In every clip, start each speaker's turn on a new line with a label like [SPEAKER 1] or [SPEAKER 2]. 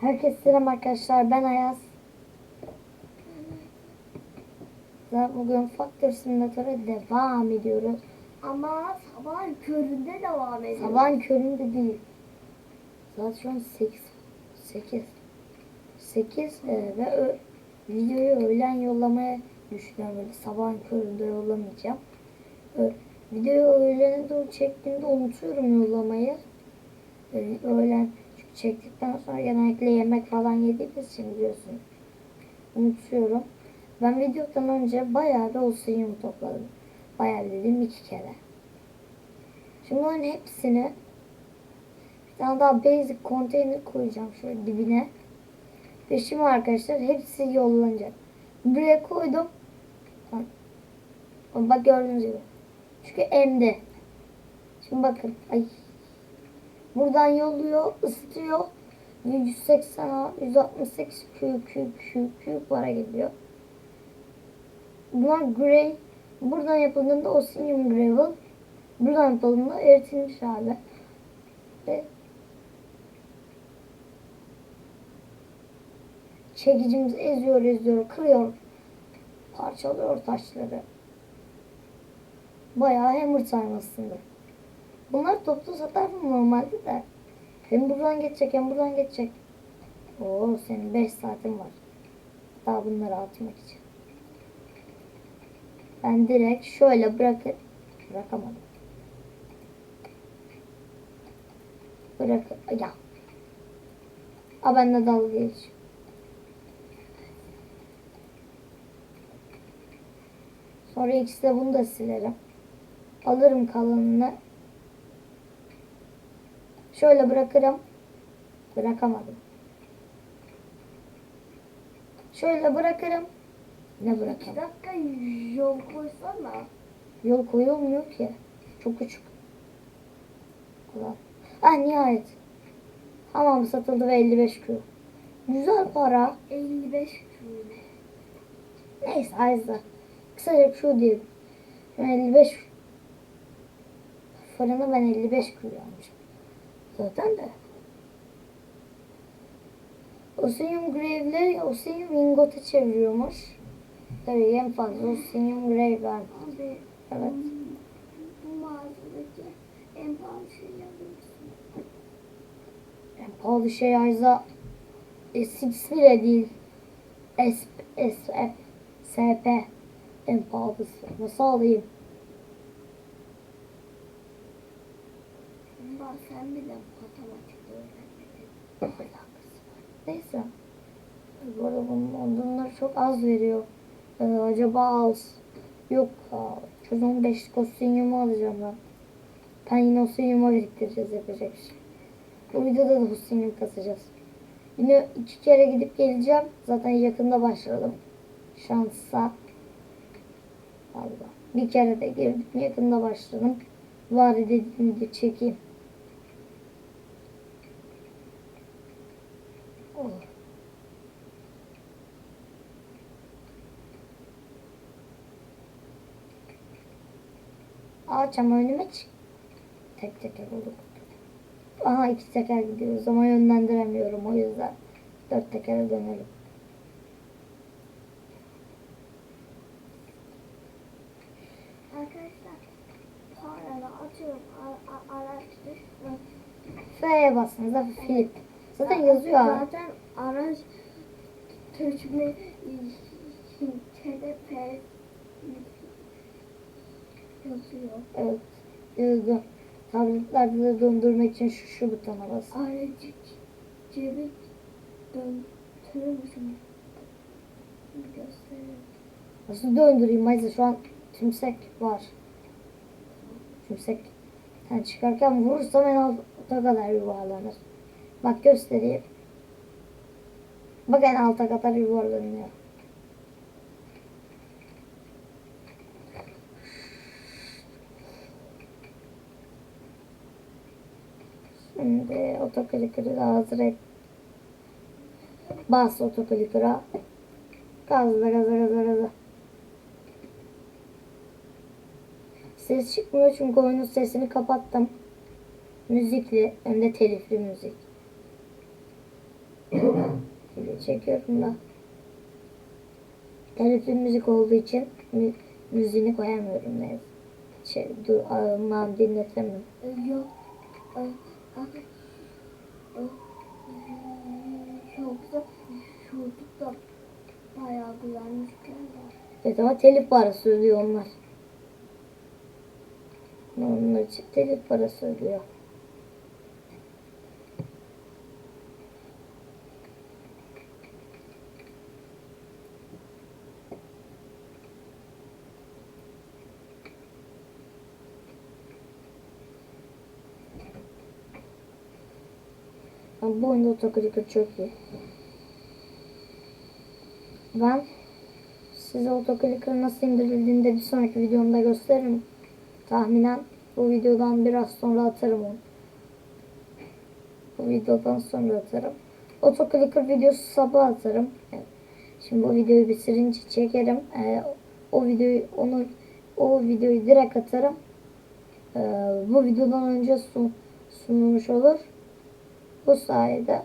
[SPEAKER 1] Herkese selam arkadaşlar. Ben Ayaz. Bugün Faktör Simülatör'e devam ediyoruz.
[SPEAKER 2] Ama sabah köründe devam ediyor.
[SPEAKER 1] Sabahın köründe değil. Saat şu an 8. 8. 8 e, ve ö- videoyu öğlen yollamaya düşünüyorum. Böyle sabahın köründe yollamayacağım. Ö- videoyu öğlene doğru çektiğimde unutuyorum yollamayı. E, öğlen çektikten sonra genellikle yemek falan yediğimiz için biliyorsun. Unutuyorum. Ben videodan önce bayağı bir olsayım topladım. Bayağı bir dediğim iki kere. Şimdi bunların hepsini bir tane daha basic konteyner koyacağım şöyle dibine. Ve şimdi arkadaşlar hepsi yollanacak. Buraya koydum. Bak gördüğünüz gibi. Çünkü emdi. Şimdi bakın. Ay. Buradan yolluyor, ısıtıyor. Ve 180, 168 Q, Q, Q, Q para gidiyor. Bunlar gray. Buradan yapıldığında osmium gravel. Buradan yapıldığında eritilmiş hali. Ve çekicimiz eziyor eziyor kırıyor. Parçalıyor taşları. Bayağı hammer time aslında. Bunlar toplu satardım normalde de. Hem buradan geçecek hem buradan geçecek. Oo senin 5 saatin var. Daha bunları atmak için. Ben direkt şöyle bırakıp bırakamadım. Bırak ya. A ben de dalga geçiyorum. Sonra ikisi de bunu da silerim. Alırım kalanını. Şöyle bırakırım. Bırakamadım. Şöyle bırakırım. Ne
[SPEAKER 2] İki
[SPEAKER 1] bırakamam?
[SPEAKER 2] dakika yol koysana.
[SPEAKER 1] Yol koyulmuyor ki. Çok küçük. Allah. Ah nihayet. Hamam satıldı ve 55 kilo. Güzel para.
[SPEAKER 2] 55 kilo.
[SPEAKER 1] Neyse Ayza. Kısaca şu diyelim. Ben 55 fırını ben 55 kilo almışım. Zaten de. Osinyum grave'leri osinyum ingota çeviriyormuş. Tabii en fazla osinyum grave var.
[SPEAKER 2] Abi
[SPEAKER 1] Evet.
[SPEAKER 2] bu mağazadaki en pahalı şey yapıyorsun.
[SPEAKER 1] En pahalı şey Ayza SX bile değil. S, S, F, SP en pahalısı. Nasıl alayım?
[SPEAKER 2] Bak sen bile
[SPEAKER 1] alakası var. Neyse. Bu arada ondanlar çok az veriyor. Ee, acaba az. Yok. Aa, çocuğun beşlik osinyumu alacağım ben. Ben yine osinyumu biriktireceğiz yapacak şey. Bu videoda da osinyum kasacağız. Yine iki kere gidip geleceğim. Zaten yakında başladım. Şansa. Allah. Bir kere de girdim. Yakında başladım. Bari dediğim de çekeyim. Ağaç ama önüme çık. Tek teker olduk. Aha iki teker gidiyoruz ama yönlendiremiyorum o yüzden. Dört tekere dönelim.
[SPEAKER 2] Arkadaşlar parayla atıyorum araç.
[SPEAKER 1] F'ye basınız da Filip. Zaten yazıyor.
[SPEAKER 2] Zaten araç Türkme TDP yazıyor.
[SPEAKER 1] Evet. Yazdı. Tabletlerde de döndürmek için şu, şu butona bas.
[SPEAKER 2] Aracı cebi döndürür müsün? Bir göstereyim.
[SPEAKER 1] Nasıl döndüreyim Ayza şu an tümsek var. Tümsek. Yani çıkarken vurursam en alta kadar yuvarlanır. Bak göstereyim. Bak en alta kadar yuvarlanıyor. Şimdi otoklikeri de hazır et. Bas otoklikera. Gazla gaza gaza gaza. Ses çıkmıyor çünkü oyunun sesini kapattım. Müzikli hem de telifli müzik. Çekiyorum da. Telifli müzik olduğu için mü müziğini koyamıyorum ne yazık. Şey, dur, ağımdan dinletemiyorum.
[SPEAKER 2] E, Yok. E, e, e, Yoksa var.
[SPEAKER 1] Evet ama telif parası ödüyor onlar. Onlar için telif parası ödüyor. Ama bu oyunda otoklikör çok iyi. Ben Size otoklikör nasıl indirildiğini de bir sonraki videomda gösteririm. Tahminen bu videodan biraz sonra atarım onu. Bu videodan sonra atarım. Otoklikör videosu sabah atarım. Şimdi bu videoyu bitirince çekerim. Ee, o videoyu onu o videoyu direkt atarım. Ee, bu videodan önce sun, sunulmuş olur. Bu sayede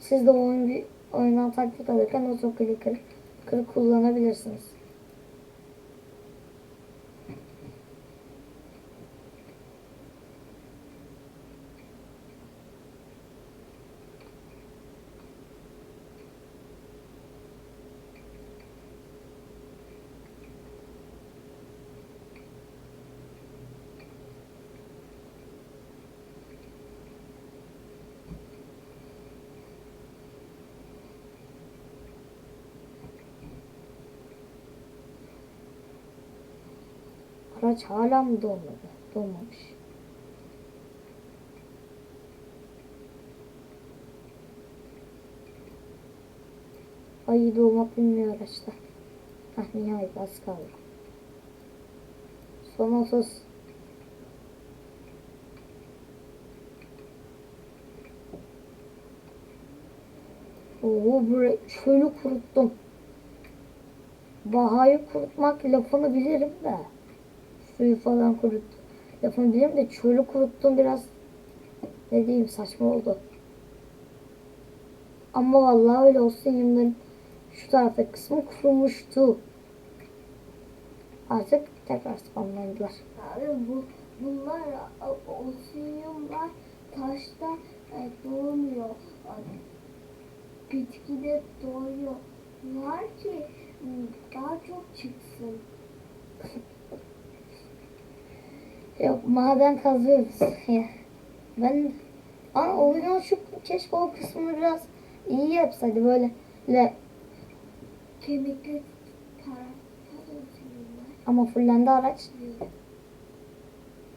[SPEAKER 1] siz de oyun oyundan taktik alırken otoklikör Kırık kullanabilirsiniz. Araç hala mı dolmadı? Dolmamış. Ay dolmak bilmiyor araçta. Hah nihayet az kaldı. Son 30. Oo buraya çölü kuruttum. Bahayı kurutmak lafını bilirim de. Suyu falan kuruttum. Bilirim de çölü kuruttum biraz. Ne diyeyim saçma oldu. Ama vallahi öyle olsun yemlerin şu tarafta kısmı kurumuştu. Artık tekrar spamlandılar.
[SPEAKER 2] Abi bu bunlar osinyumlar taşta e, doğmuyor. Bitkide doğuyor. Var ki m, daha çok çıksın.
[SPEAKER 1] Yok maden kazıyoruz. Ben Aa, o yüzden şu keşke o kısmını biraz iyi yapsaydı böyle le,
[SPEAKER 2] Kemikli osinyumlar.
[SPEAKER 1] ama fullendi araç.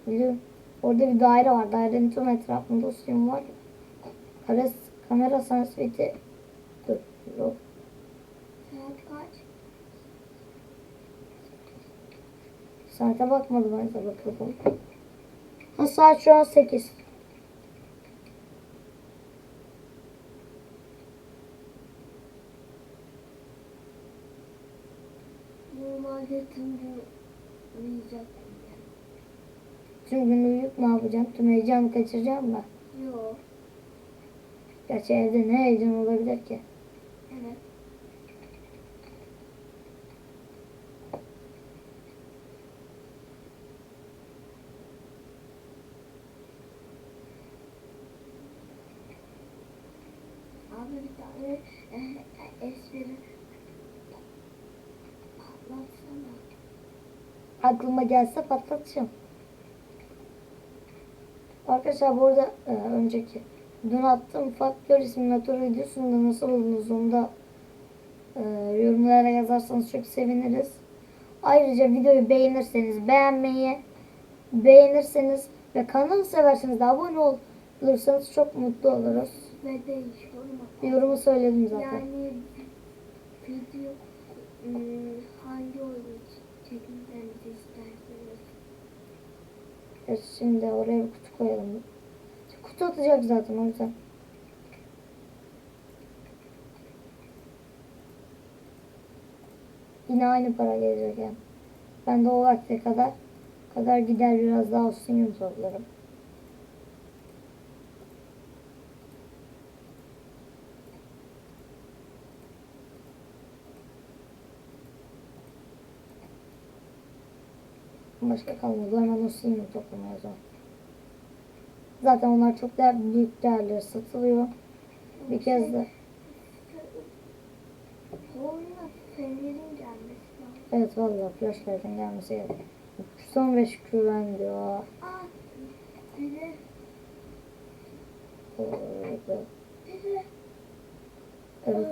[SPEAKER 1] Biliyorum. Orada bir daire var. Dairenin tüm etrafında osyum var. Kamera, kamera sensörü Dur. Dur.
[SPEAKER 2] Saat kaç?
[SPEAKER 1] Saate bakmadım ben de bakalım. Ha, saat şu an 8.
[SPEAKER 2] Normalde tüm gün uyuyacaktım.
[SPEAKER 1] Tüm gün uyuyup ne yapacağım? Tüm heyecanı kaçıracağım mı?
[SPEAKER 2] Yok.
[SPEAKER 1] Gerçi evde ne heyecan olabilir ki?
[SPEAKER 2] Evet. E, e, espri patlatsana.
[SPEAKER 1] Aklıma gelse patlatacağım. Arkadaşlar burada e, önceki dün attığım Faktör Simülatör videosunda nasıl buldunuz onu da e, yorumlara yazarsanız çok seviniriz. Ayrıca videoyu beğenirseniz beğenmeyi, beğenirseniz ve kanalı severseniz de abone olursanız çok mutlu oluruz.
[SPEAKER 2] Ve değişiyorum.
[SPEAKER 1] Yorumu söyledim zaten.
[SPEAKER 2] Yani video ım, hangi oyunu çekmemizi isterseniz.
[SPEAKER 1] Evet, şimdi oraya bir kutu koyalım. Kutu atacak zaten o yüzden. Yine aynı para gelecek yani. Ben de o vakte kadar kadar gider biraz daha osyum toplarım. Başka kalmadı. Hemen o silimi toplamaya zaman. Zaten onlar çok değer, büyük değerleri satılıyor. Bir kez de. Evet vallahi flashlight'ın gelmesi gerek. Son ve güven diyor.
[SPEAKER 2] Bir de
[SPEAKER 1] Evet.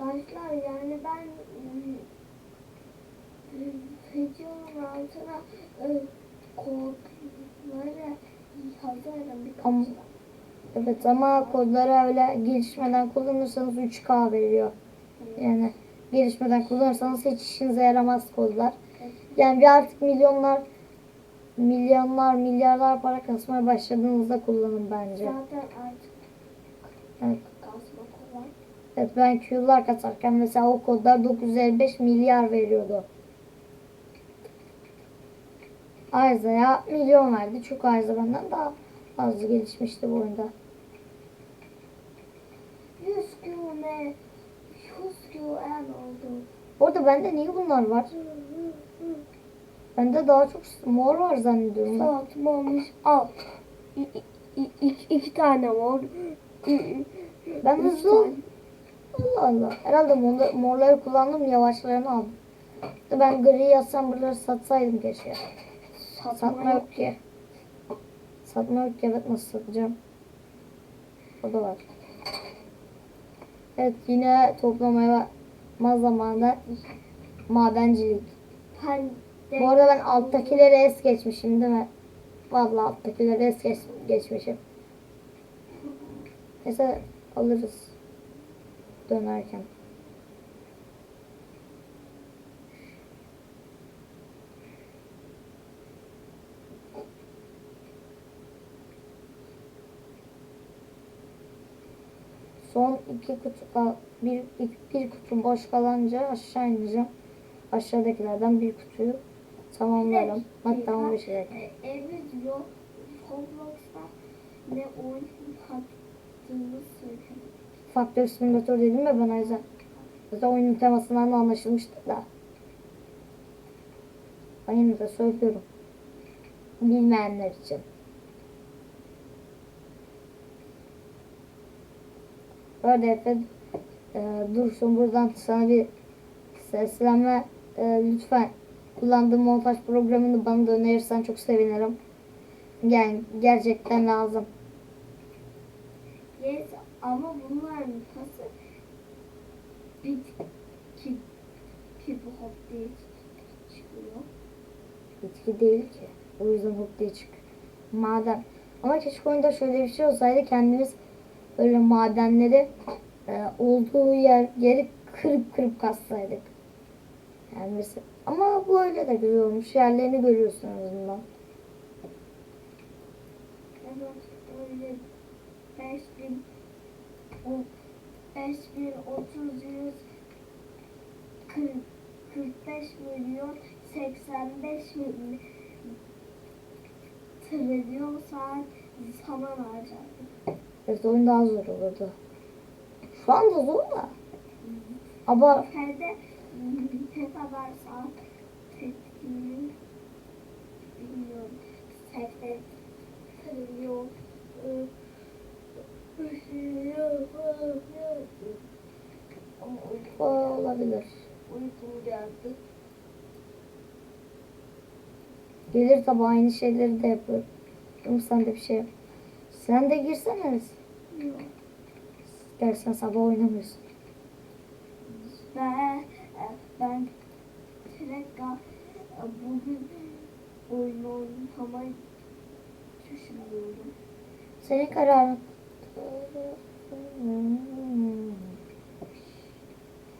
[SPEAKER 2] Arkadaşlar yani ben videonun altına ıı, kodları yazarım
[SPEAKER 1] Ama- Evet ama kodları öyle gelişmeden kullanırsanız 3K veriyor. Yani gelişmeden kullanırsanız hiç işinize yaramaz kodlar. Yani bir artık milyonlar milyonlar milyarlar para kasmaya başladığınızda kullanın bence.
[SPEAKER 2] Zaten artık
[SPEAKER 1] Evet.
[SPEAKER 2] kasma kolay.
[SPEAKER 1] Evet ben Q'lar kasarken mesela o kodlar 955 milyar veriyordu. Arza'ya milyon verdi. Çünkü Arza benden daha az gelişmişti bu oyunda.
[SPEAKER 2] 100 güne 100 güven oldu.
[SPEAKER 1] Orada bende niye bunlar var? Bende daha çok mor var zannediyorum ben.
[SPEAKER 2] Saat olmuş al. İki, iki tane var.
[SPEAKER 1] Ben
[SPEAKER 2] Üç
[SPEAKER 1] hızlı
[SPEAKER 2] tane.
[SPEAKER 1] Allah Allah. Herhalde morları, morları kullandım yavaşlarını aldım. Ben gri yazsam buraları satsaydım keşke. Satma yok ki. Satma yok ki evet nasıl satacağım. O da var. Evet yine toplamaya bakma zamanı madencilik.
[SPEAKER 2] Ben
[SPEAKER 1] Bu arada ben alttakileri es geçmişim değil mi? Vallahi alttakileri es geç, geçmişim. Neyse alırız. Dönerken. Son iki kutu bir, iki- bir kutu boş kalınca aşağı ineceğim. Aşağıdakilerden bir kutuyu tamamlarım. Hatta 15 dakika.
[SPEAKER 2] Evet yok. Roblox'ta ne oyun hattını söyleyeyim.
[SPEAKER 1] Faktör simülatör dedim ya ben o yüzden. Zaten oyunun temasından da anlaşılmıştı da. Ben yine de söylüyorum. Bilmeyenler için. Böyle Efe e, Dursun buradan sana bir seslenme e, lütfen kullandığım montaj programını bana da önerirsen çok sevinirim. Yani gerçekten lazım.
[SPEAKER 2] Yes ama bunların nasıl bitki gibi hop diye çıkıyor.
[SPEAKER 1] Bitki değil ki. O yüzden hop diye çık. Maden. Ama keşke oyunda şöyle bir şey olsaydı kendimiz öyle madenleri e, olduğu yer yeri kırıp kırıp kassaydık. Yani mesela, ama bu öyle de güzel olmuş. Yerlerini görüyorsun en azından.
[SPEAKER 2] Evet öyle 5000 o 5000 30 100 40 45 milyon 85 milyon trilyon saat zaman harcadık.
[SPEAKER 1] Evet oyun daha zor olurdu. Şu anda zor da. Ama
[SPEAKER 2] Seferde ne kadar saat tepkini bilmiyorum. Sefer trilyon ama
[SPEAKER 1] o
[SPEAKER 2] uykum,
[SPEAKER 1] olabilir.
[SPEAKER 2] uykum geldi.
[SPEAKER 1] Gelir tabi aynı şeyleri de yapıyor. Ama sen de bir şey yap. Sen de girsene. Dersen sabah oynamıyorsun.
[SPEAKER 2] Ben, ben e, bugün oyun oynamayı düşünüyorum.
[SPEAKER 1] Senin kararın.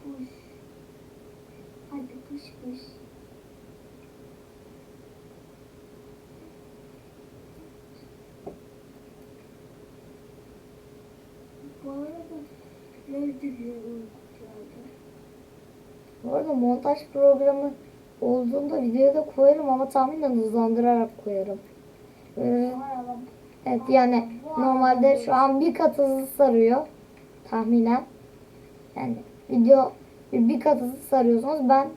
[SPEAKER 2] Kuş. Hadi kış kış. Bu arada nerede bir uyku geldi?
[SPEAKER 1] Bu arada montaj programı olduğunda videoda koyarım ama tahminen hızlandırarak koyarım. Ee, evet yani normalde şu an bir kat hızlı sarıyor. Tahminen. Yani video bir, kat hızlı sarıyorsunuz. Ben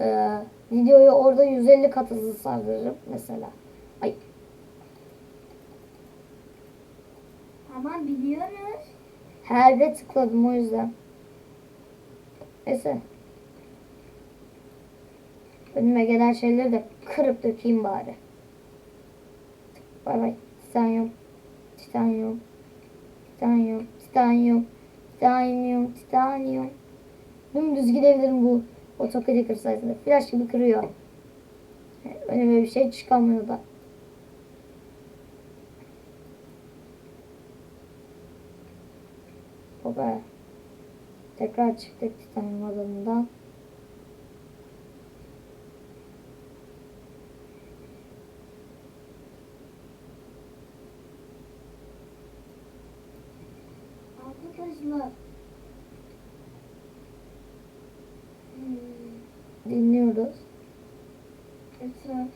[SPEAKER 1] Ee, videoyu orada 150 kat hızlı sardırırım mesela. Ay
[SPEAKER 2] Tamam biliyoruz.
[SPEAKER 1] her de tıkladım o yüzden. Neyse. Önüme gelen şeyleri de kırıp dökeyim bari. Bay bay. Titanyum. Titanyum. Titanyum. Titanyum. Titanyum. Titanyum. Dümdüz gidebilirim bu otoclicker sayesinde. Flash gibi kırıyor. Önüme bir şey çıkamıyor da. Baba. Tekrar çıktık titanyum alanından.
[SPEAKER 2] Arkadaşlar. Hmm,
[SPEAKER 1] Dinliyoruz.
[SPEAKER 2] sö-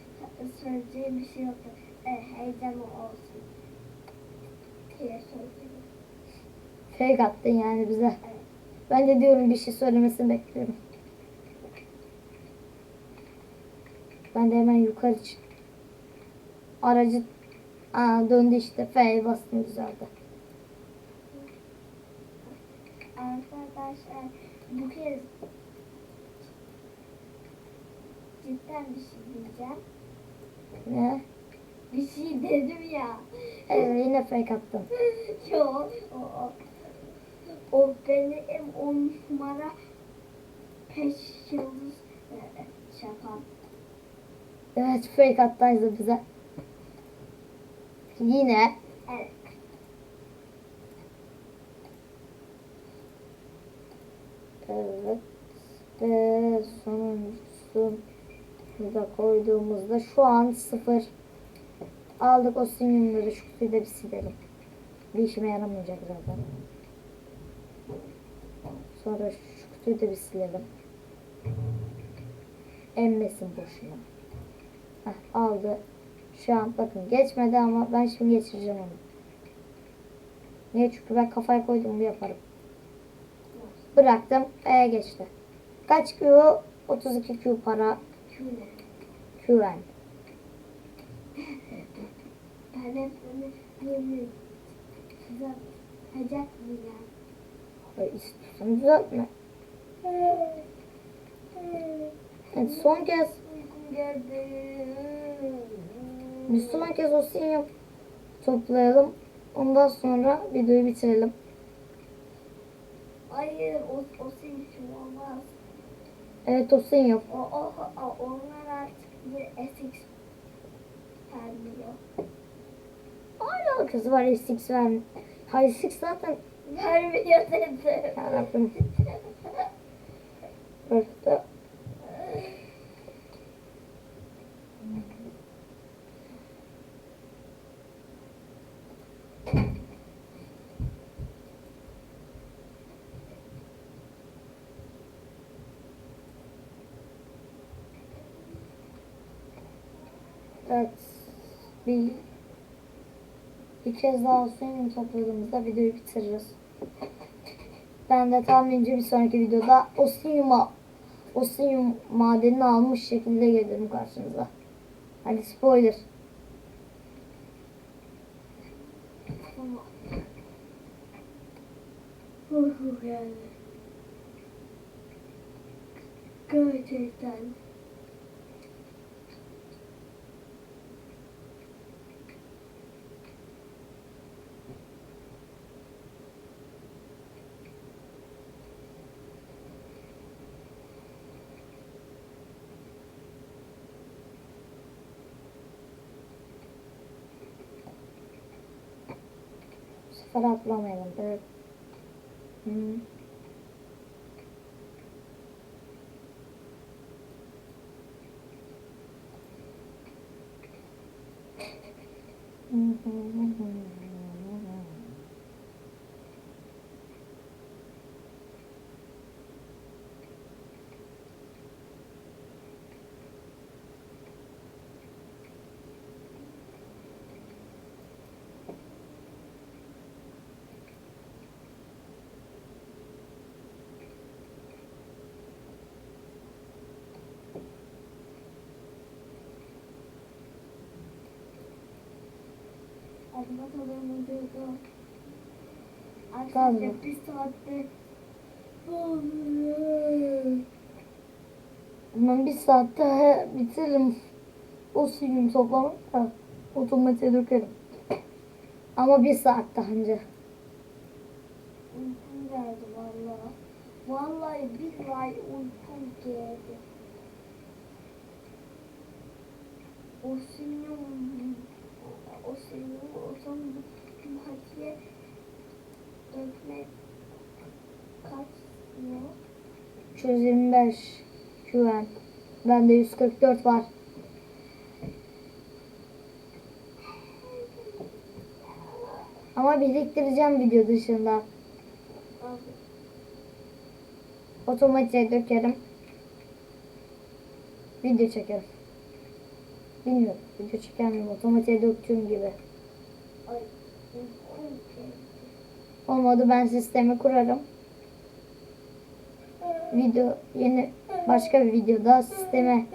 [SPEAKER 2] söyleyeceğim bir şey yok. E, heyecanlı olsun. diye söylüyorum.
[SPEAKER 1] Fake attın yani bize.
[SPEAKER 2] Evet.
[SPEAKER 1] Ben de diyorum bir şey söylemesini bekliyorum. Ben de hemen yukarı çık. Aracı Aa, döndü işte. F'ye bastım düzeldi.
[SPEAKER 2] Arkadaşlar bu kez cidden bir şey diyeceğim.
[SPEAKER 1] Ne?
[SPEAKER 2] Bir şey dedim ya.
[SPEAKER 1] Ee, yine fake attım.
[SPEAKER 2] Yo, o, o, o benim on numara peş yıldız e, şakam.
[SPEAKER 1] Evet fake attıydı bize. Yine
[SPEAKER 2] Evet.
[SPEAKER 1] Evet. Ve sonuncusu da koyduğumuzda şu an sıfır. Aldık o sinyumları şu kutuyu bir silelim. Bir işime yaramayacak zaten. Sonra şu kutuyu da bir silelim. Emmesin boşuna. Heh, aldı. Şu an bakın geçmedi ama ben şimdi geçireceğim onu. Niye? Çünkü ben kafaya koydum bu yaparım. Bıraktım. E geçti. Kaç Q? 32 Q para. QN. İstiyorsan düzeltme. Evet, son kez bir son kez o sinyal toplayalım. Ondan sonra videoyu bitirelim.
[SPEAKER 2] Hayır, o, o senin için olmaz.
[SPEAKER 1] Evet o sinyal.
[SPEAKER 2] O, o, o, onlar artık bir SX vermiyor.
[SPEAKER 1] Alakası var S6 ver. Hayır S6 zaten
[SPEAKER 2] Vermiyor dedim.
[SPEAKER 1] Yarabbim. Burada Evet. Bir bir kez daha suyunu topladığımızda videoyu bitiririz. Ben de tahminimce bir sonraki videoda Osinyum, Osinyum madenini almış şekilde gelirim karşınıza. Hadi spoiler.
[SPEAKER 2] Uykum geldi. Gerçekten.
[SPEAKER 1] Sefer atlamayalım. Evet. Hı.
[SPEAKER 2] Arkadaşlar bir saatte
[SPEAKER 1] Ben bir saatte bitiririm. O suyun toplamı da otomatiğe dökerim. Ama bir saat daha önce.
[SPEAKER 2] uykum geldi vallahi. Vallahi billahi uykum geldi. O senin o senin otomatiğe dökmek kaç yok?
[SPEAKER 1] 325 güven. Bende 144 var. Ama biriktireceğim video dışında. Otomatiğe dökerim. Video çekerim. Bilmiyorum. Video çeker miyim? Otomatiğe döktüğüm gibi. Olmadı ben sistemi kurarım. Video yeni başka bir videoda sisteme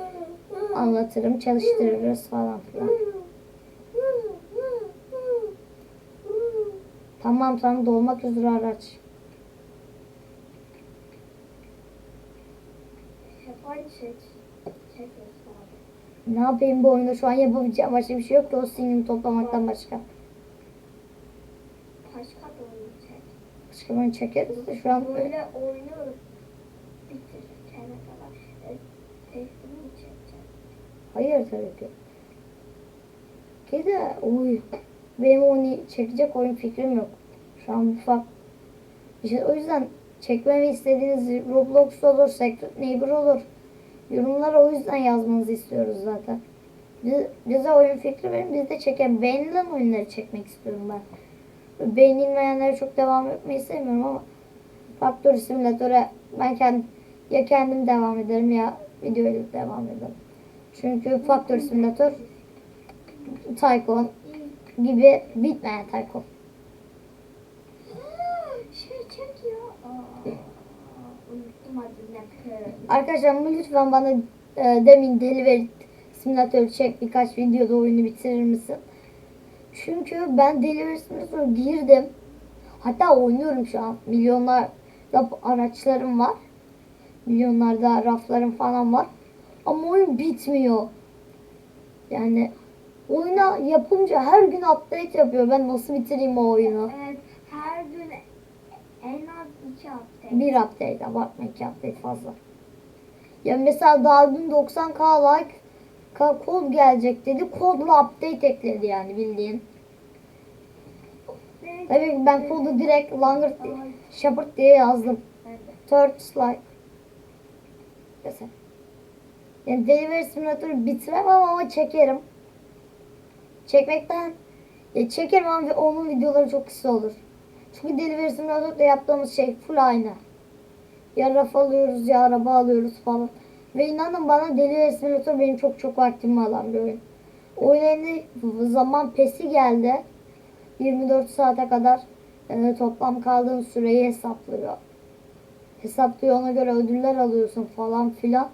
[SPEAKER 1] anlatırım, çalıştırırız falan filan. Tamam tamam dolmak üzere araç. Ne yapayım bu oyunda şu an yapabileceğim başka bir şey yok sinimi toplamaktan. Başka
[SPEAKER 2] da oyun çek.
[SPEAKER 1] Oyun çekeriz de şu an
[SPEAKER 2] Böyle oyunu bitirirken kadar e, testini mi çekeceğiz?
[SPEAKER 1] Hayır tabii ki. Kedi oy. Benim onu çekecek oyun fikrim yok. Şu an ufak. İşte o yüzden çekmemi istediğiniz Roblox olur, Secret Neighbor olur. Yorumlara o yüzden yazmanızı istiyoruz zaten. Biz, bize oyun fikri verin, biz de çekelim. Beğenilen oyunları çekmek istiyorum ben. Beğenilmeyenlere çok devam etmeyi sevmiyorum ama Faktör simülatöre ben kendim ya kendim devam ederim ya videoyla devam ederim. Çünkü Faktör simülatör Tycoon gibi bitmeyen Tycoon.
[SPEAKER 2] Şey.
[SPEAKER 1] Arkadaşlar lütfen bana e, demin Delivery simülatörü çek birkaç videoda oyunu bitirir misin? Çünkü ben Delivery simülatörü girdim. Hatta oynuyorum şu an. Milyonlarda araçlarım var. Milyonlarda raflarım falan var. Ama oyun bitmiyor. Yani oyuna yapınca her gün update yapıyor. Ben nasıl bitireyim o oyunu?
[SPEAKER 2] Evet, her gün en az iki hafta.
[SPEAKER 1] Bir update abartma iki update fazla. Ya mesela daha dün 90k like kod gelecek dedi. Kodla update ekledi yani bildiğin. Tabii ben kodu direkt Langer Shepherd diye yazdım. Third slide. Mesela. Yani Delivery Simulator'ı bitiremem ama çekerim. Çekmekten ya çekerim ama ve onun videoları çok kısa olur. Çünkü Delivery Simulator'da yaptığımız şey full aynı. Ya raf alıyoruz ya araba alıyoruz falan. Ve inanın bana Delivery Simulator benim çok çok vaktimi alan bir oyun. Oyunun zaman pesi geldi. 24 saate kadar e, toplam kaldığın süreyi hesaplıyor. Hesaplıyor ona göre ödüller alıyorsun falan filan.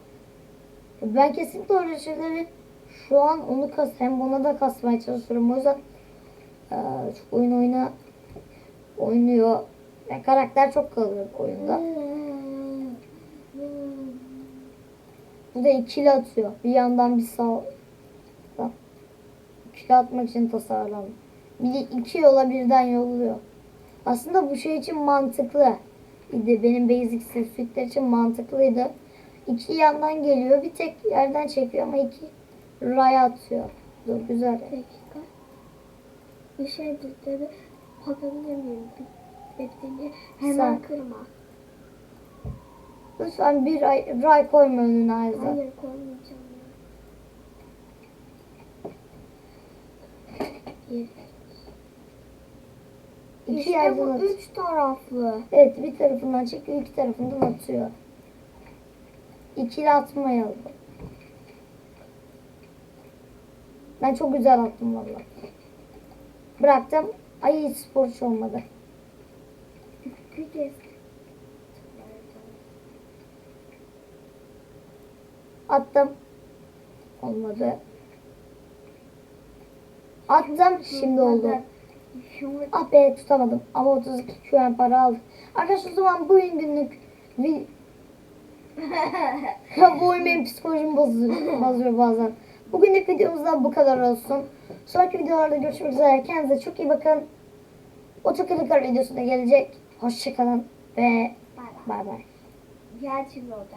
[SPEAKER 1] Ben kesinlikle öyle şeyleri şu an onu kas hem buna da kasmaya çalışıyorum. O yüzden e, çok oyun oyna oynuyor. Yani karakter çok kalıyor oyunda. Bu da ikili atıyor. Bir yandan bir sağ. İkili atmak için tasarlandı. Bir de iki yola birden yolluyor. Aslında bu şey için mantıklı idi. Benim basic suitler için mantıklıydı. İki yandan geliyor. Bir tek yerden çekiyor ama iki raya atıyor. Dur güzel.
[SPEAKER 2] dakika. Bir şey dedi. Bakabilir miyim? Bittiğinde hemen
[SPEAKER 1] Sen-
[SPEAKER 2] kırma.
[SPEAKER 1] Lütfen bir ray, ray koyma önüne Ayza.
[SPEAKER 2] Hayır koymayacağım ya. Bir.
[SPEAKER 1] İki
[SPEAKER 2] İşte bu
[SPEAKER 1] atıyor.
[SPEAKER 2] üç taraflı.
[SPEAKER 1] Evet bir tarafından çekiyor iki tarafından atıyor. İkili atmayalım. Ben çok güzel attım valla. Bıraktım. Ay hiç sporcu olmadı.
[SPEAKER 2] Bir kez.
[SPEAKER 1] Attım. Olmadı. Attım. Şimdi oldu. Ah be tutamadım. Ama 32 şu an para aldık. Arkadaşlar o zaman bugün günlük bu oyun benim psikolojimi bozuyor, bozuyor bazen. Bugünlük videomuzda bu kadar olsun. Sonraki videolarda görüşmek üzere. Kendinize çok iyi bakın. Otokilikar videosu da gelecek. Hoşçakalın ve Bay bay.
[SPEAKER 2] Gerçi olacak.